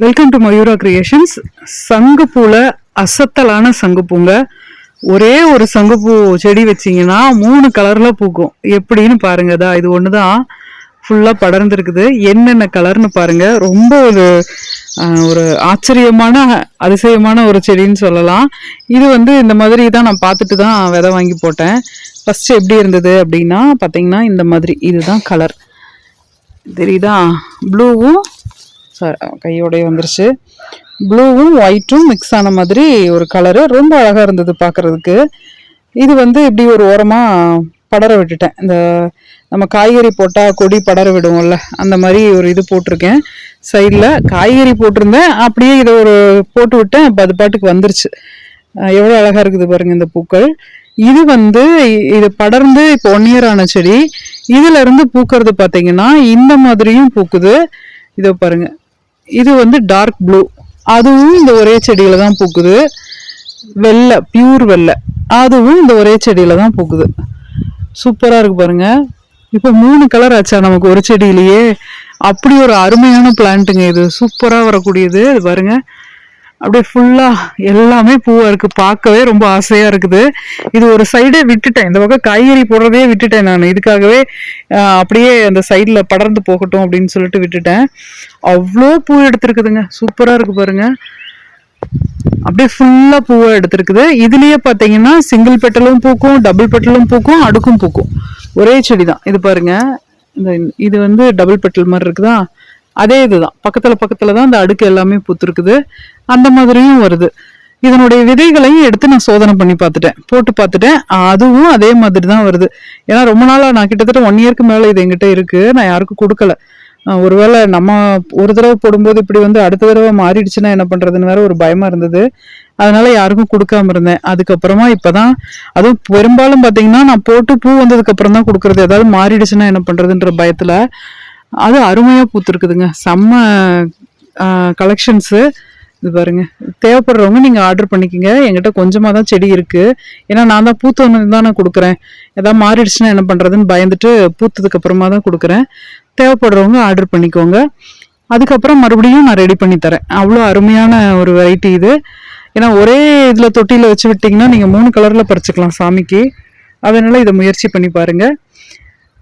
Welcome to Mayura creations சங்குப்பூவில் அசத்தலான சங்குப்பூங்க. ஒரே ஒரு சங்குப்பூ செடி வச்சீங்கன்னா மூணு கலரில் பூக்கும். எப்படின்னு பாருங்க தான் இது ஒன்று தான் ஃபுல்லாக படர்ந்துருக்குது. என்னென்ன கலர்னு பாருங்க. ரொம்ப ஒரு ஒரு ஆச்சரியமான அதிசயமான ஒரு செடின்னு சொல்லலாம். இது வந்து இந்த மாதிரி தான் நான் பார்த்துட்டு தான் விதை வாங்கி போட்டேன். ஃபஸ்ட்டு எப்படி இருந்தது அப்படின்னா பார்த்தீங்கன்னா இந்த மாதிரி இதுதான் கலர் தெரியுதா? ப்ளூவும் கையோடய வந்துருச்சு. ப்ளூவும் ஒயிட்டும் மிக்ஸ் ஆன மாதிரி ஒரு கலரு ரொம்ப அழகாக இருந்தது பார்க்குறதுக்கு இது வந்து இப்படி ஒரு ஓரமாக படர விட்டுட்டேன். இந்த நம்ம காய்கறி போட்டால் கொடி படர விடுவோம்ல அந்த மாதிரி ஒரு இது போட்டிருக்கேன். சைடில் காய்கறி போட்டிருந்தேன். அப்படியே இதை ஒரு போட்டு விட்டேன். அப்போ அது பாட்டுக்கு வந்துருச்சு. எவ்வளோ அழகாக இருக்குது பாருங்கள் இந்த பூக்கள். இது வந்து இது படர்ந்து இப்போ ஒன் இயர் ஆன செடி. இதுலேருந்து பூக்கிறது பார்த்தீங்கன்னா இந்த மாதிரியும் பூக்குது. இதோ பாருங்கள் இது வந்து டார்க் ப்ளூ அதுவும் இந்த ஒரே செடியில் தான் பூக்குது. வெள்ளை பியூர் வெள்ளை. அதுவும் இந்த ஒரே செடியில் தான் பூக்குது. சூப்பராக இருக்கு பாருங்க. இப்போ மூணு கலர் ஆச்சா நமக்கு ஒரு செடியிலேயே. அப்படி ஒரு அருமையான பிளான்ட்டுங்க இது. சூப்பராக வரக்கூடியது. இது அப்படியே ஃபுல்லாக எல்லாமே பூவாக இருக்குது பார்க்கவே ரொம்ப ஆசையாக இருக்குது. இது ஒரு சைடே விட்டுட்டேன். இந்த பக்கம் காய்கறி போடுறதே விட்டுட்டேன் நான். இதுக்காகவே அப்படியே அந்த சைடில் படர்ந்து போகட்டும் அப்படின்னு சொல்லிட்டு விட்டுட்டேன். அவ்வளோ பூ எடுத்திருக்குதுங்க. சூப்பராக இருக்குது பாருங்க. அப்படியே ஃபுல்லாக பூவாக எடுத்துருக்குது. இதுலேயே பார்த்தீங்கன்னா சிங்கிள் பெட்டலும் பூக்கும் டபுள் பெட்டலும் பூக்கும் அடுக்கும் பூக்கும். ஒரே செடி தான் இது பாருங்கள் இந்த இது வந்து டபுள் பெட்டல் மாதிரி இருக்குதா? அதே இதுதான். பக்கத்துல பக்கத்துல தான் அந்த அடுக்கு எல்லாமே பூத்துருக்குது. அந்த மாதிரியும் வருது. இதனுடைய விதைகளையும் எடுத்து நான் சோதனை பண்ணி பார்த்துட்டேன். போட்டு பார்த்துட்டேன். அதுவும் அதே மாதிரி தான் வருது. ஏன்னா ரொம்ப நாளாக நான் கிட்டத்தட்ட ஒன் இயர்க்கு மேலே இது என்கிட்ட இருக்குது நான் யாருக்கும் கொடுக்கல. ஒருவேளை நம்ம ஒரு தடவை போடும்போது இப்படி வந்து அடுத்த தடவை மாறிடுச்சுன்னா என்ன பண்ணுறதுன்னு வேற ஒரு பயமாக இருந்தது. அதனால யாருக்கும் கொடுக்காம இருந்தேன். அதுக்கப்புறமா இப்பதான் அதுவும் பெரும்பாலும் பார்த்தீங்கன்னா நான் போட்டு பூ வந்ததுக்கப்புறம் தான் கொடுக்குறது. ஏதாவது மாறிடுச்சுன்னா என்ன பண்ணுறதுன்ற பயத்தில் அது அருமையாக பூத்துருக்குதுங்க. செம்ம கலெக்ஷன்ஸு இது பாருங்க. தேவைப்படுறவங்க நீங்கள் ஆர்டர் பண்ணிக்கங்க. என்கிட்ட கொஞ்சமாக தான் செடி இருக்குது ஏன்னா நான் தான் பூத்து தான் நான் கொடுக்குறேன். எதாவது மாறிடுச்சுன்னா என்ன பண்ணுறதுன்னு பயந்துட்டு பூத்ததுக்கு அப்புறமா தான் கொடுக்குறேன். தேவைப்படுறவங்க ஆர்டர் பண்ணிக்கோங்க. அதுக்கப்புறம் மறுபடியும் நான் ரெடி பண்ணி தரேன். அவ்வளோ அருமையான ஒரு வெரைட்டி இது. ஏன்னா ஒரே இதில் தொட்டியில் வச்சு விட்டிங்கன்னா நீங்கள் மூணு கலரில் பறிச்சுக்கலாம் சாமிக்கு. அதனால் இதை முயற்சி பண்ணி பாருங்கள்